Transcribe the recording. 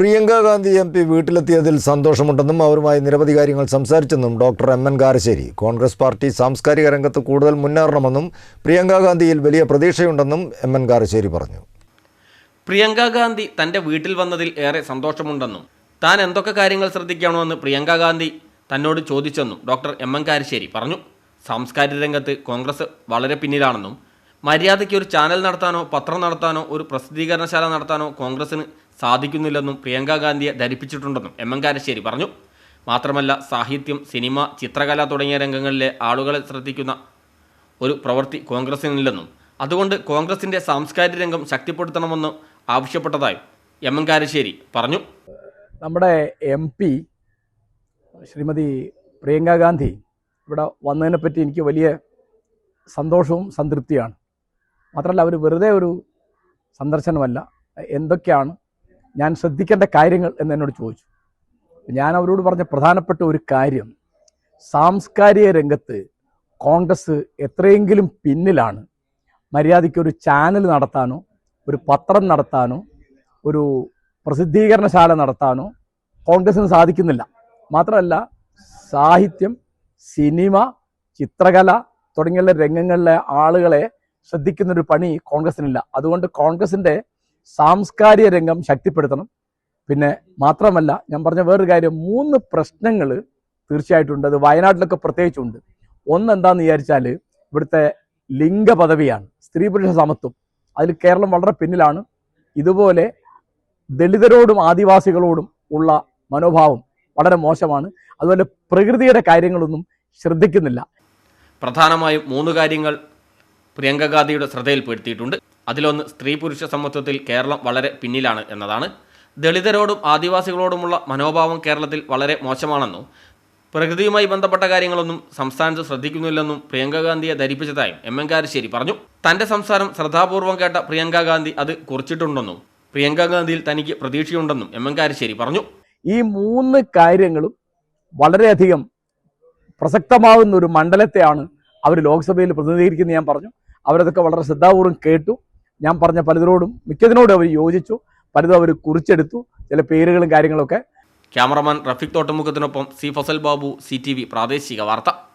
Priyanka Gandhi M P വീട്ടിലെത്തിയതിൽ സന്തോഷമുണ്ടെന്നും അവരുമായി നിരവധി കാര്യങ്ങൾ സംസാരിച്ചെന്നും doctor M N Karassery. Congress party സാംസ്കാരിക രംഗത്ത് കൂടുതൽ മുന്നേറണമെന്നും പ്രിയങ്ക ഗാന്ധിയിൽ വലിയ പ്രതീക്ഷയുണ്ടെന്നും എം എൻ കാരശ്ശേരി പറഞ്ഞു. പ്രിയങ്ക ഗാന്ധി തന്റെ വീട്ടിൽ വന്നതിൽ ഏറെ സന്തോഷമുണ്ടെന്നും താൻ എന്തൊക്കെ കാര്യങ്ങൾ ശ്രദ്ധിക്കണമെന്ന് പ്രിയങ്ക ഗാന്ധി തന്നോട് ചോദിച്ചെന്നും ഡോക്ടർ എം എൻ കാരശ്ശേരി പറഞ്ഞു. സാംസ്കാരിക രംഗത്ത് കോൺഗ്രസ് വളരെ പിന്നിലാണെന്നും മര്യാദയ്ക്ക് ഒരു ചാനൽ നടത്താനോ പത്രം നടത്താനോ ഒരു പ്രസിദ്ധീകരണശാല നടത്താനോ കോൺഗ്രസിന് സാധിക്കുന്നില്ലെന്നും പ്രിയങ്ക ഗാന്ധിയെ ധരിപ്പിച്ചിട്ടുണ്ടെന്നും എം എം കാരശ്ശേരി പറഞ്ഞു. മാത്രമല്ല സാഹിത്യം സിനിമ ചിത്രകല തുടങ്ങിയ രംഗങ്ങളിലെ ആളുകളെ ശ്രദ്ധിക്കുന്ന ഒരു പ്രവൃത്തി കോൺഗ്രസിനില്ലെന്നും അതുകൊണ്ട് കോൺഗ്രസിന്റെ സാംസ്കാരിക രംഗം ശക്തിപ്പെടുത്തണമെന്ന് ആവശ്യപ്പെട്ടതായി എം എം കാരശ്ശേരി പറഞ്ഞു. നമ്മുടെ എം പി ശ്രീമതി പ്രിയങ്ക ഗാന്ധി ഇവിടെ വന്നതിനെപ്പറ്റി എനിക്ക് വലിയ സന്തോഷവും സംതൃപ്തിയാണ്. മാത്രമല്ല അവർ വെറുതെ ഒരു സന്ദർശനമല്ല. എന്തൊക്കെയാണ് ഞാൻ ശ്രദ്ധിക്കേണ്ട കാര്യങ്ങൾ എന്ന് എന്നോട് ചോദിച്ചു. ഞാൻ അവരോട് പറഞ്ഞ പ്രധാനപ്പെട്ട ഒരു കാര്യം സാംസ്കാരിക രംഗത്ത് കോൺഗ്രസ് എത്രയെങ്കിലും പിന്നിലാണ്. മര്യാദയ്ക്ക് ഒരു ചാനൽ നടത്താനോ ഒരു പത്രം നടത്താനോ ഒരു പ്രസിദ്ധീകരണശാല നടത്താനോ കോൺഗ്രസ്സിന് സാധിക്കുന്നില്ല. മാത്രമല്ല സാഹിത്യം സിനിമ ചിത്രകല തുടങ്ങിയുള്ള രംഗങ്ങളിലെ ആളുകളെ ശ്രദ്ധിക്കുന്നൊരു പണി കോൺഗ്രസ്സിനില്ല അതുകൊണ്ട് കോൺഗ്രസിന്റെ സാംസ്കാരിക രംഗം ശക്തിപ്പെടുത്തണം. പിന്നെ മാത്രമല്ല ഞാൻ പറഞ്ഞ വേറൊരു കാര്യം മൂന്ന് പ്രശ്നങ്ങൾ തീർച്ചയായിട്ടും ഉണ്ട് അത് വയനാട്ടിലൊക്കെ പ്രത്യേകിച്ചുണ്ട്. ഒന്ന് എന്താണെന്ന് വിചാരിച്ചാൽ ഇവിടുത്തെ ലിംഗ പദവിയാണ് സ്ത്രീ പുരുഷ സമത്വം. അതിൽ കേരളം വളരെ പിന്നിലാണ്. ഇതുപോലെ ദളിതരോടും ആദിവാസികളോടും ഉള്ള മനോഭാവം വളരെ മോശമാണ്. അതുപോലെ പ്രകൃതിയുടെ കാര്യങ്ങളൊന്നും ശ്രദ്ധിക്കുന്നില്ല. പ്രധാനമായും മൂന്ന് കാര്യങ്ങൾ പ്രിയങ്ക ഗാന്ധിയുടെ ശ്രദ്ധയിൽപ്പെടുത്തിയിട്ടുണ്ട്. അതിലൊന്ന് സ്ത്രീ പുരുഷ സമത്വത്തിൽ കേരളം വളരെ പിന്നിലാണ് എന്നതാണ്. ദളിതരോടും ആദിവാസികളോടുമുള്ള മനോഭാവം കേരളത്തിൽ വളരെ മോശമാണെന്നും പ്രകൃതിയുമായി ബന്ധപ്പെട്ട കാര്യങ്ങളൊന്നും സംസ്ഥാനത്ത് ശ്രദ്ധിക്കുന്നില്ലെന്നും പ്രിയങ്ക ഗാന്ധിയെ ധരിപ്പിച്ചതായും എം എൻ കാരശ്ശേരി പറഞ്ഞു. തന്റെ സംസാരം ശ്രദ്ധാപൂർവം കേട്ട പ്രിയങ്ക ഗാന്ധി അത് കുറിച്ചിട്ടുണ്ടെന്നും പ്രിയങ്ക ഗാന്ധിയിൽ തനിക്ക് പ്രതീക്ഷയുണ്ടെന്നും എം എൻ കാരശ്ശേരി പറഞ്ഞു. ഈ മൂന്ന് കാര്യങ്ങളും വളരെയധികം പ്രസക്തമാകുന്ന ഒരു മണ്ഡലത്തെയാണ് അവർ ലോക്സഭയിൽ പ്രതിനിധീകരിക്കുന്നത് ഞാൻ പറഞ്ഞു. അവരതൊക്കെ വളരെ ശ്രദ്ധാപൂർവം കേട്ടു. ഞാൻ പറഞ്ഞ പലതിനോടും മിക്കതിനോടും അവർ യോജിച്ചു. പലതും അവർ കുറിച്ചെടുത്തു. ചില പേരുകളും കാര്യങ്ങളൊക്കെ. ക്യാമറമാൻ റഫീഖ് തോട്ടമുഖത്തിനൊപ്പം സി ഫസൽ ബാബു സി പ്രാദേശിക വാർത്ത.